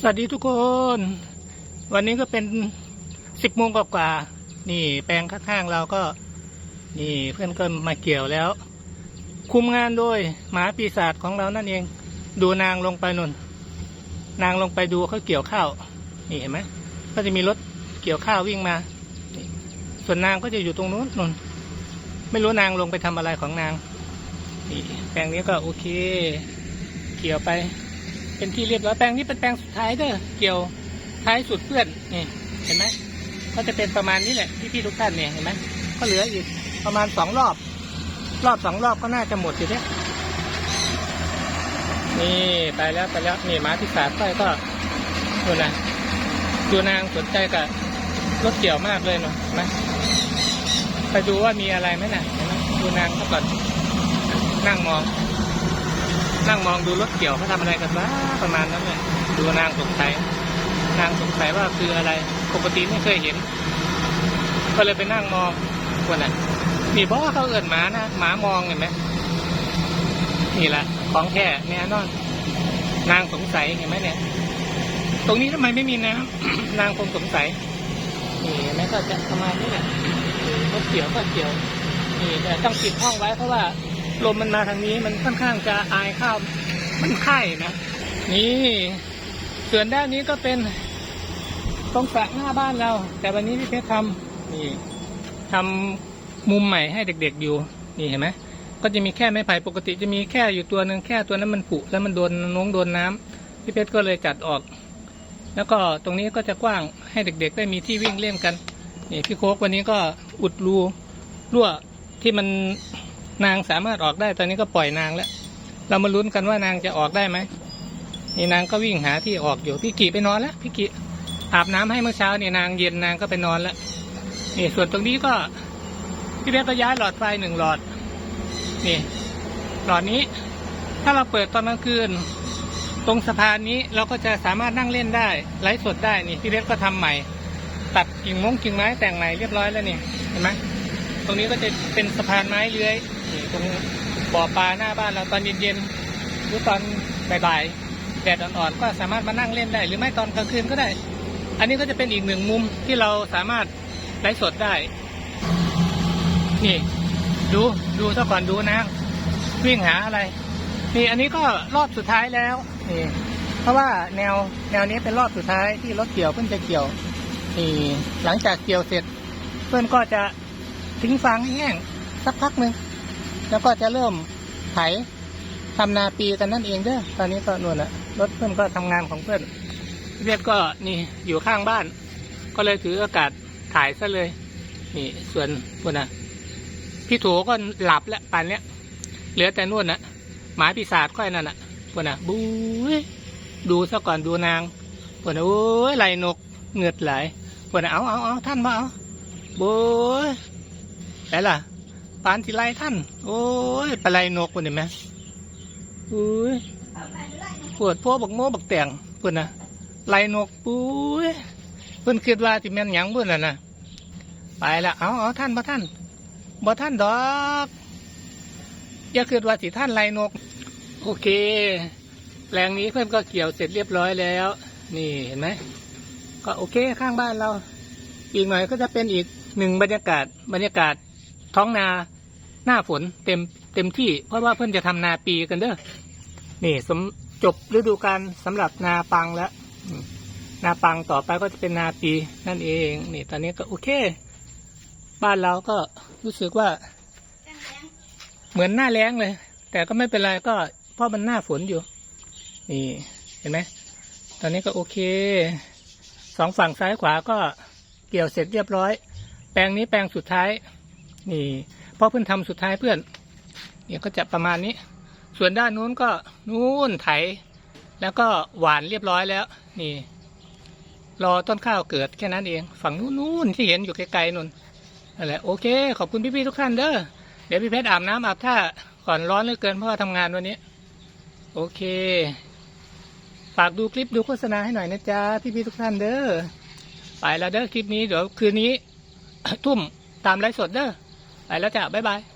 สวัสดีทุกคน วันนี้ก็เป็นสิบโมงกว่าๆนี่แปลงข้างๆเราก็ นี่เพื่อนก็มาเกี่ยวแล้ว คุมงานโดยหมาปีศาจของเรานั่นเอง ดูนางลงไปนนนางลงไปดูเขาเกี่ยวข้าวนี่เห็นไหมก็จะมีรถเกี่ยวข้าววิ่งมาส่วนนางก็จะอยู่ตรงนู้นนนไม่รู้นางลงไปทำอะไรของนางนี่แปลงนี้ก็โอเค เกี่ยวไป เป็นที่เรียบร้อยแปลงนี้เป็นแปลงสุดท้ายเด้อเกี่ยวท้ายสุดเพื่อนนี่เห็นไหมก็จะเป็นประมาณนี้แหละพี่ๆทุกท่านเนี่ยเห็นไหมก็เหลืออีกประมาณสองรอบ รอบสองรอบก็น่าจะหมดอยู่เนี่ยนี่ไปแล้วไปแล้วนี่หมาที่สาดไปก็ดูนะดูนางสนใจกับรถเกี่ยวมากเลยเนาะเห็นไหมไปดูว่ามีอะไรไหมน่ะเห็นไหมดูนางเขาก่อนนั่งมอง นั่งมองดูรถเกี่ยวเขาทำอะไรกันบ้าประมาณนั้นเลยดูนางสงสัยนางสงสัยว่าคืออะไรปกติไม่เคยเห็น ก็เลยไปนั่งมองคนน่ะนี่เพราะว่าเขาเอินหมานะหมามองเห็นไหมนี่แหละของแท้เนี่ยนอนนางสงสัยเห็นไหมเนี่ย ตรงนี้ทำไมไม่มีน้ำนางคงสงสัยนี่เห็นไหมก็จะประมาณนี้แหละรถเกี่ยวก็เกี่ยวนี่แต่ต้องปิดห้องไว้เพราะว่า ลมมันมาทางนี้มันค่อนข้างจะอายข้าวมันไข่นะ นี่ส่วนด้านนี้ก็เป็นตรงสระหน้าบ้านเรา แต่วันนี้พี่เพชรทำนี่ทำมุมใหม่ให้เด็กๆอยู่ นี่เห็นไหมก็จะมีแค่ไม้ไผ่ปกติจะมีแค่อยู่ตัวหนึ่งแค่ตัวนั้นมันผุแล้วมันโดนน้องโดนน้ำพี่เพชรก็เลยจัดออก แล้วก็ตรงนี้ก็จะกว้างให้เด็กๆ ได้มีที่วิ่งเล่นกันนี่พี่โคกวันนี้ก็อุดรูรั่วที่มัน นางสามารถออกได้ตอนนี้ก็ปล่อยนางแล้ว เรามาลุ้นกันว่านางจะออกได้ไหมนี่นางก็วิ่งหาที่ออกอยู่พี่กีไปนอนแล้วพี่กีอาบน้ำให้เมื่อเช้านี่นางเย็นนางก็ไปนอนแล้วนี่ส่วนตรงนี้ก็พี่เล็กก็ย้ายหลอดไฟหนึ่งหลอด นี่ หลอดนี้ ถ้าเราเปิดตอนกลางคืน ตรงสะพานนี้เราก็จะสามารถนั่งเล่นได้ไลฟ์สดได้นี่พี่เล็กก็ทำใหม่ ตัดกิ่งมงกิ่งไม้แต่งใหม่เรียบร้อยแล้วนี่เห็นไหม ตรงนี้ก็จะเป็นสะพานไม้เลื้อยตรงบ่อปลาหน้าบ้านเราตอนเย็นๆหรือตอนบ่ายๆแดดอ่อนๆก็สามารถมานั่งเล่นได้ หรือไม่ตอนกลางคืนก็ได้ อันนี้ก็จะเป็นอีกหนึ่งมุมที่เราสามารถไลฟ์สดได้ นี่ดูดูซะก่อนดูนะวิ่งหาอะไร นี่อันนี้ก็รอบสุดท้ายแล้วนี่เพราะว่าแนวแนวนี้เป็นรอบสุดท้ายที่รถเกี่ยวเพิ่งจะเกี่ยวนี่หลังจากเกี่ยวเสร็จ เพื่อนก็จะ ทิ้งฟางให้แห้งสักพักหนึ่งแล้วก็จะเริ่มไถทำนาปีกันนั่นเองเด้อตอนนี้ก็นวลละรถเพื่อนก็ทำงานของเพื่อนเรียกก็นี่อยู่ข้างบ้าน ก็เลยถือโอกาสถ่ายซะเลย นี่ส่วนพุ่นนะพี่โถก็หลับแล้วป่านเนี้ยเหลือแต่นวลนะหมาปีศาจค่อยนั่นน่ะพุ่นนะบู๊ดูซะก่อนดูนางพุ่นนะโอ้ยไหลนกเหงือดไหลพุ่นนะเอาเอาเอาท่านมาเอาโบ้ ยแต่ล่ะปานที่ไล่ท่านโอ้ยปลาไหลนกคนเห็นไหมอุ้ยปวดพวกบักโม่บักแต่งเพื่อนนะไล่นกปุ้ยเพื่อนคิดว่าที่แม่นหยังเพื่อนน่ะนะไปละเอาเอาท่านบ่ท่านบ่ท่านดอกอย่าคิดว่าสิท่านไล่นก โอเคแปลงนี้เพื่อนก็เกี่ยวเสร็จเรียบร้อยแล้ว นี่เห็นไหมก็โอเคข้างบ้านเรา อีกหน่อยก็จะเป็นอีกหนึ่งบรรยากาศบรรยากาศ ท้องนาหน้าฝนเต็มเต็มที่ เพราะว่าเพิ่อนจะทำนาปีกันเด้อนี่สมจบฤดูกาลสำหรับนาปังแล้ว นาปังต่อไปก็จะเป็นนาปีนั่นเองนี่ตอนนี้ก็โอเค บ้านเราก็รู้สึกว่า เหมือนหน้าแล้งเลย แต่ก็ไม่เป็นไรก็เพราะมันหน้าฝนอยู่ นี่เห็นไหมตอนนี้ก็โอเคสองฝั่งซ้ายขวาก็เกี่ยวเสร็จเรียบร้อย แปลงนี้แปลงสุดท้าย นี่พราะเพิ่งทำสุดท้ายเพื่อน เนี่ยก็จะประมาณนี้ ส่วนด้านนู้นก็นู้นไถ แล้วก็หวานเรียบร้อยแล้ว นี่ รอต้นข้าวเกิดแค่นั้นเอง ฝั่งนู้นนู้นที่เห็นอยู่ไกลๆนู่นนั่นแหละโอเค ขอบคุณพี่ๆทุกท่านเด้อเดี๋ยวพี่เพชรอาบน้ำอาบท่าก่อนร้อนเหลือเกินเพราะว่าทำงานวันนี้ โอเค ฝากดูคลิปดูโฆษณาให้หน่อยนะจ๊ะพี่ๆทุกท่านเด้อไปแล้วเด้อคลิปนี้เดี๋ยวคืนนี้ทุ่มตามไลฟ์สดเด้อ ไปแล้วจ้ะบ๊ายบาย